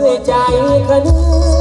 ด้วยใจคะนึง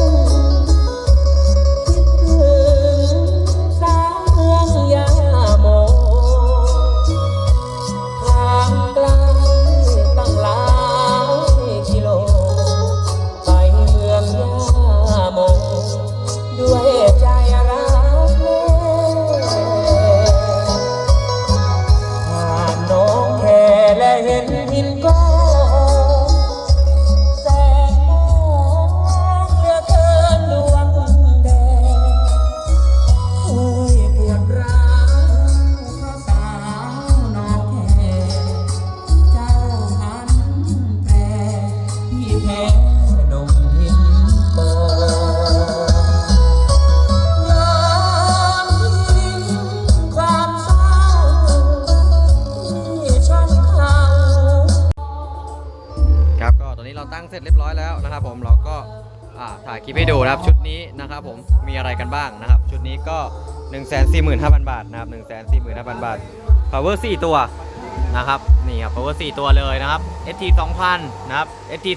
ตั้งเสร็จเรียบร้อยแล้วนะครับ ผมเราก็ถ่ายคลิปให้ดูนะครับ ชุดนี้นะครับผมมีอะไรกันบ้างนะครับ ชุดนี้ก็ 1 4 5 0 0 0 บาทนะครับ 1 4 5 0 0 0 บาท power 4 ตัวนะครับนี่ครับ power 4 ตัวเลยนะครับ ST 2000นะครับ ST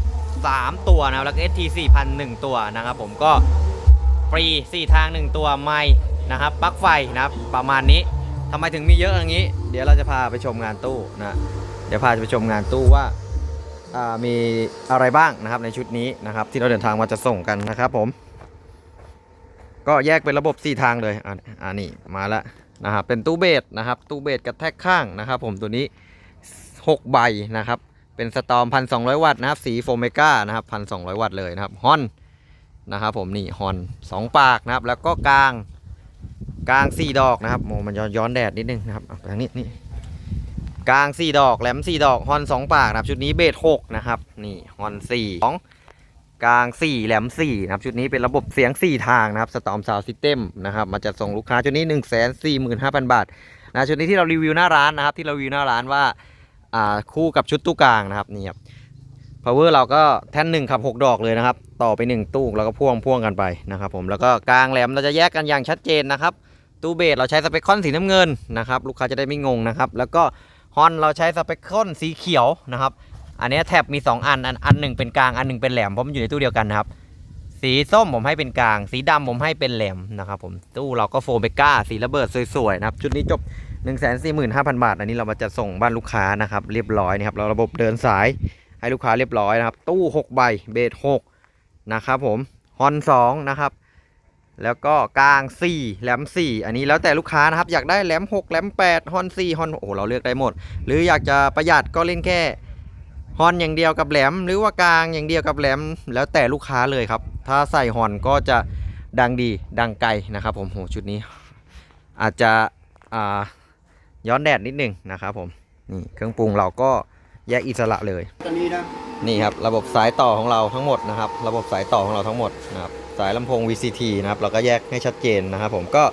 2000 3 ตัวนะครับแล้วก็ ST 4000 1 ตัวนะครับ ผมก็ฟรี 4 ทาง 1 ตัวไม่นะครับปลั๊กไฟนะครับประมาณนี้ทำไมถึงมีเยอะอย่างนี้ เดี๋ยวเราจะพาไปชมงานตู้นะเดี๋ยวพาไปชมงานตู้ว่า มีอะไรบ้างนะครับในชุดนี้นะครับ ที่เราเดินทางมาจะส่งกันนะครับผม ก็แยกเป็นระบบ 4 ทางเลยอ่าอ่านี่มาแล้วนะครับเป็นตู้เบสนะครับตู้เบสกระแทกข้างนะครับ ผมตัวนี้ 6 ใบนะครับ เป็นสตอม 1,200 วัตต์นะครับ สีโฟเมกานะครับ 1,200 วัตต์เลยนะครับฮอนนะครับผมนี่ฮอน2ปากนะครับ แล้วก็กลางกลาง4ดอกนะครับโมมันย้อนแดดนิดนึงนะครับเอาไปทางนี้นี่ กลาง 4 ดอก แหลม 4 ดอก ฮอน 2 ปากนะครับ ชุดนี้เบส6นะครับ นี่ ฮอน4 2 กลาง 4 แหลม 4 นะครับ ชุดนี้เป็นระบบเสียง 4 ทางนะครับสตอมซาวซิสเต็มนะครับ มาจะส่งลูกค้าชุดนี้ 1 4 5 0 0 0 บาทนะชุดนี้ที่เรารีวิวหน้าร้านนะครับ ที่เรารีวิวหน้าร้านว่าอ่าคู่กับชุดตู้กลางนะครับนี่ครับ power เราก็แท่น1ขับ 6 ดอกเลยนะครับ ต่อไป 1 ตู้แล้วก็พ่วงพ่วงกันไปนะครับผมแล้วก็กลางแหลมเราจะแยกกันอย่างชัดเจนนะครับตู้เบสเราใช้สเปคคอนสีน้ำเงินนะครับลูกค้าจะได้ไม่งงนะครับแล้วก็ ฮอนเราใช้สเปคคอนสีเขียวนะครับ อันนี้แท็บมี 2 อัน อันอันหนึ่งเป็นกลางอันหนึ่งเป็นแหลมเพราะมันอยู่ในตู้เดียวกันนะครับ สีส้มผมให้เป็นกลาง สีดำผมให้เป็นแหลมนะครับผมตู้เราก็โฟมเบก้าสีระเบิดสวยๆนะครับชุดนี้จบ 1 4 5 0 0 0 บาท อันนี้เรามาจะส่งบ้านลูกค้านะครับเรียบร้อยนะครับเราระบบเดินสายให้ลูกค้าเรียบร้อยนะครับ ตู้ 6 ใบเบส6นะครับผมฮอน2นะครับ แล้วก็กลาง 4 แหลม 4 อันนี้แล้วแต่ลูกค้านะครับ อยากได้แหลม 6 แหลม 8 ฮอน 4 ฮอน โอ้โหเราเลือกได้หมด หรืออยากจะประหยัดก็เล่นแค่ฮอนอย่างเดียวกับแหลม หรือว่ากลางอย่างเดียวกับแหลม แล้วแต่ลูกค้าเลยครับ ถ้าใส่ฮอนก็จะดังดีดังไกลนะครับผมโหชุดนี้ อาจจะอ่าย้อนแดดนิดนึงนะครับผมนี่เครื่องปรุงเราก็แยกอิสระเลยตอนนี้นะนี่ครับระบบสายต่อของเราทั้งหมดนะครับ ระบบสายต่อของเราทั้งหมดนะครับ สายลำโพง VCT นะครับเราก็แยกให้ชัดเจนนะครับผมก็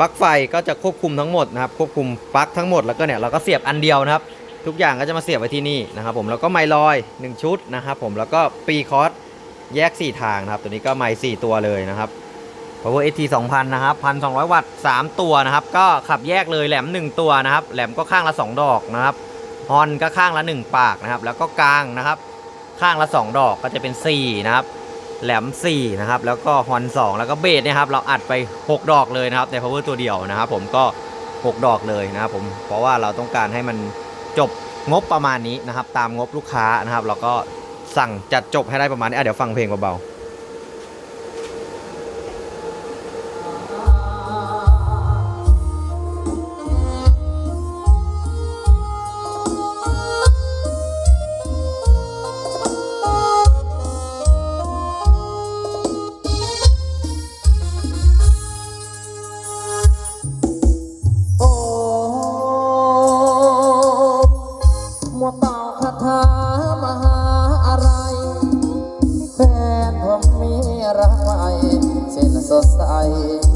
ปลั๊กไฟก็จะควบคุมทั้งหมดนะครับควบคุมปลั๊กทั้งหมดแล้วก็เนี่ยเราก็เสียบอันเดียวนะครับ ทุกอย่างก็จะมาเสียบไว้ที่นี่นะครับผมแล้วก็ไมลอย 1 ชุดนะครับผมแล้วก็ปีคอร์สแยก 4 ทางนะครับ ตัวนี้ก็ไมค์4ตัวเลยนะครับ Power AT 2000 นะครับ 1,200 วัตต์ 3 ตัวนะครับ ก็ขับแยกเลยแหลม 1 ตัวนะครับ แหลมก็ข้างละ 2 ดอกนะครับ ฮอนก็ข้างละ 1 ปากนะครับ แล้วก็กลางนะครับ ข้างละ 2 ดอกก็จะเป็น 4 นะครับ แหลม4นะครับแล้วก็ฮอน2แล้วก็เบสนะครับเราอัดไป 6 ดอกเลยนะครับใน power ตัวเดียวนะครับผมก็ 6 ดอกเลยนะครับผมเพราะว่าเราต้องการให้มันจบงบประมาณนี้นะครับตามงบลูกค้านะครับ เราก็สั่งจัดจบให้ได้ประมาณนี้เดี๋ยวฟังเพลงเบาๆ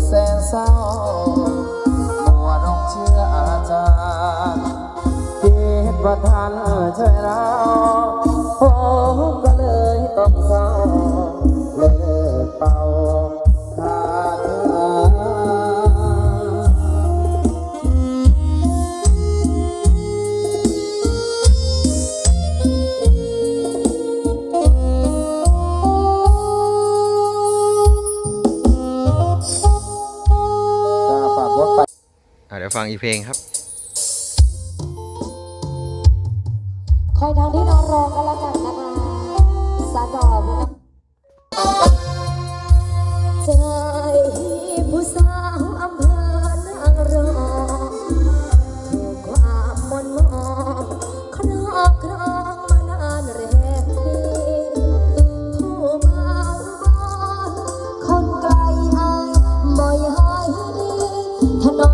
แสนเศร้ามัวน้องเชื่ออาจารย์คิดว่าท่านช่วยเราผมก็เลยต้องเศร้าเลิกเป่า ฟังอีเพลงครับ คอยทางที่น้องรองกันแล้วกันนะคะสาดอกนะใจผู้สาวอำเภอนางรองถูกความมนมองครอบครองมานานแรมปีผู้เมาบอนคนไกลอายบ่อยหายถนน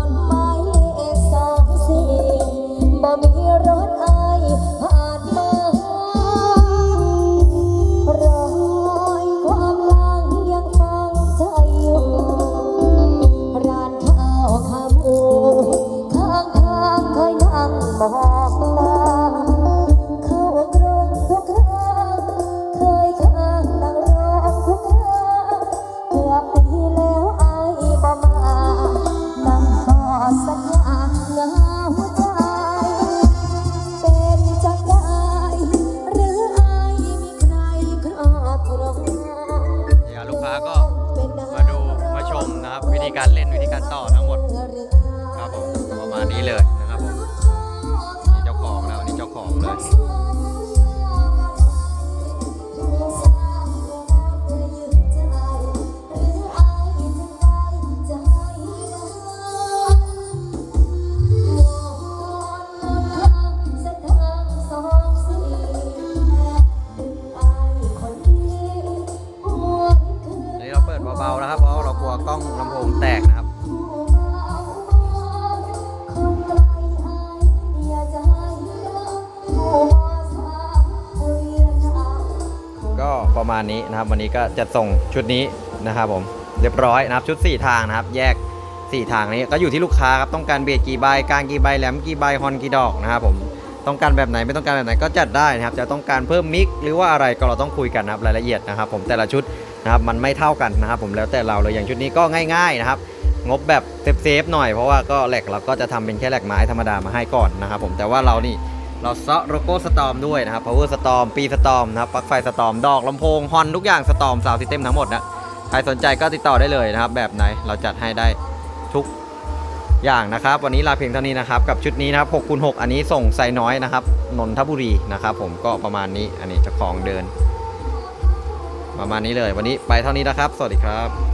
ล่นวิธีการต่อทั้งหมดครับผมประมาณนี้เลยนะครับผมนี่เจ้าของแล้วนี่เจ้าของเลย องแตกนะครับก็ประมาณนี้นะครับ วันนี้ก็จะส่งชุดนี้นะครับผมเรียบร้อยนะครับชุด 4 ทางนะครับ แยก 4 ทางนี้ก็อยู่ที่ลูกค้าครับต้องการเบสกี่ใบกลางกี่ใบแหลมกี่ใบฮอนกี่ดอกนะครับผมต้องการแบบไหนไม่ต้องการแบบไหนก็จัดได้นะครับ จะต้องการเพิ่มมิกหรือว่าอะไรก็เราต้องคุยกันนะครับรายละเอียดนะครับ ผมแต่ละชุด นะครับมันไม่เท่ากันนะครับผมแล้วแต่เราเลยอย่างชุดนี้ก็ง่ายๆนะครับงบแบบเซฟๆหน่อยเพราะว่าก็แหลกเราก็จะทำเป็นแค่แหลกไม้ธรรมดามาให้ก่อนนะครับผมแต่ว่าเรานี่เราเซาะโลโก้สตอมด้วยนะครับ power storm ปีสตอมนะครับปลั๊กไฟสตอมดอกลำโพงฮอนทุกอย่างสตอมซาวซิสเต็มทั้งหมดนะใครสนใจก็ติดต่อได้เลยนะครับ แบบไหนเราจัดให้ได้ทุกอย่างนะครับ วันนี้ลาเพียงเท่านี้นะครับ กับชุดนี้นะครับ6คูณ6อันนี้ส่งไซน้อยนะครับนนทบุรีนะครับ ผมก็ประมาณนี้อันนี้เจ้าของเดิน ประมาณนี้เลย วันนี้ไปเท่านี้นะครับ สวัสดีครับ